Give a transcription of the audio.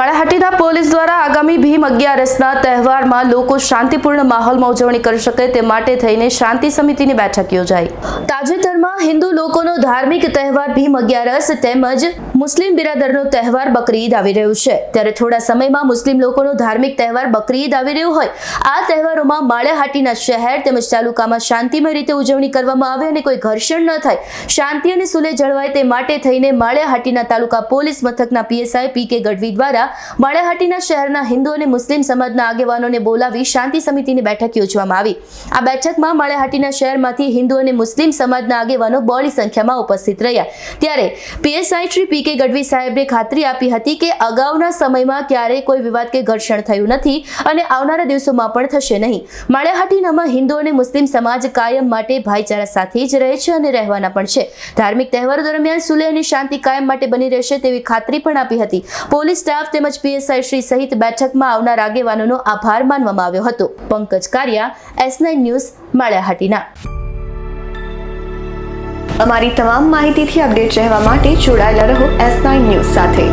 માળાહાટીના police દ્વારા આગામી ભીમ અગિયારસના તહેવારમાં લોકો શાંતિપૂર્ણ માહોલમાં ઉજવણી કરી શકે તે માટે થઈને શાંતિ સમિતિની બેઠક યોજાઈ. તાજેતરમાં હિન્દુ લોકોનો ધાર્મિક તહેવાર ભીમ અગિયારસ તેમજ મુસ્લિમ બિરાદરનો તહેવાર બકરી ઈદ આવી રહ્યો છે. ત્યારે થોડા સમયમાં મુસ્લિમ લોકોનો ધાર્મિક તહેવાર બકરી ઈદ આવી રહ્યો હોય. આ તહેવારોમાં માળાહાટીના શહેર તેમજ તાલુકામાં શાંતિમય રીતે ઉજવણી કરવામાં આવે અને કોઈ ઘર્ષણ ન થાય. શાંતિ અને સુલે જળવાય તે માટે થઈને માળાહાટીના તાલુકા પોલીસ મથકના પીએસઆઈ પી કે ગઢવી દ્વારા માળિયાહાટીના શહેરના હિન્દુ અને મુસ્લિમ સમાજના આગેવાનોને બોલાવી શાંતિ સમિતિની બેઠક યોજવામાં આવી. આ બેઠકમાં માળાહાટીના શહેરમાંથી હિન્દુ અને મુસ્લિમ સમાજના આગેવાનો બહોળી સંખ્યામાં ઉપસ્થિત રહ્યા. ત્યારે પીએસઆઈ શ્રી પી કે ગઢવી સાહેબે ખાતરી આપી હતી કે અગાઉના સમયમાં ક્યારેય કોઈ વિવાદ કે ઘર્ષણ થયું નથી અને આવનારા દિવસોમાં પણ થશે નહીં. માળાહાટીનામાં હિન્દુ અને મુસ્લિમ સમાજ કાયમ માટે ભાઈચારા સાથે જ રહે છે અને રહેવાના પણ છે. ધાર્મિક તહેવારો દરમિયાન સુલે અને શાંતિ કાયમ માટે બની રહેશે તેવી ખાતરી પણ આપી હતી. પોલીસ સ્ટાફ તેમજ પીએસઆઈ શ્રી સહિત બેઠકમાં આવનાર આગેવાનોનો આભાર માનવામાં આવ્યો હતો. Pankaj Kariya, S nine news, Malia Hatina. અમારી તમામ માહિતીથી અપડેટ રહેવા માટે જોડાયેલા રહો એસ નાઇન ન્યૂઝ સાથે.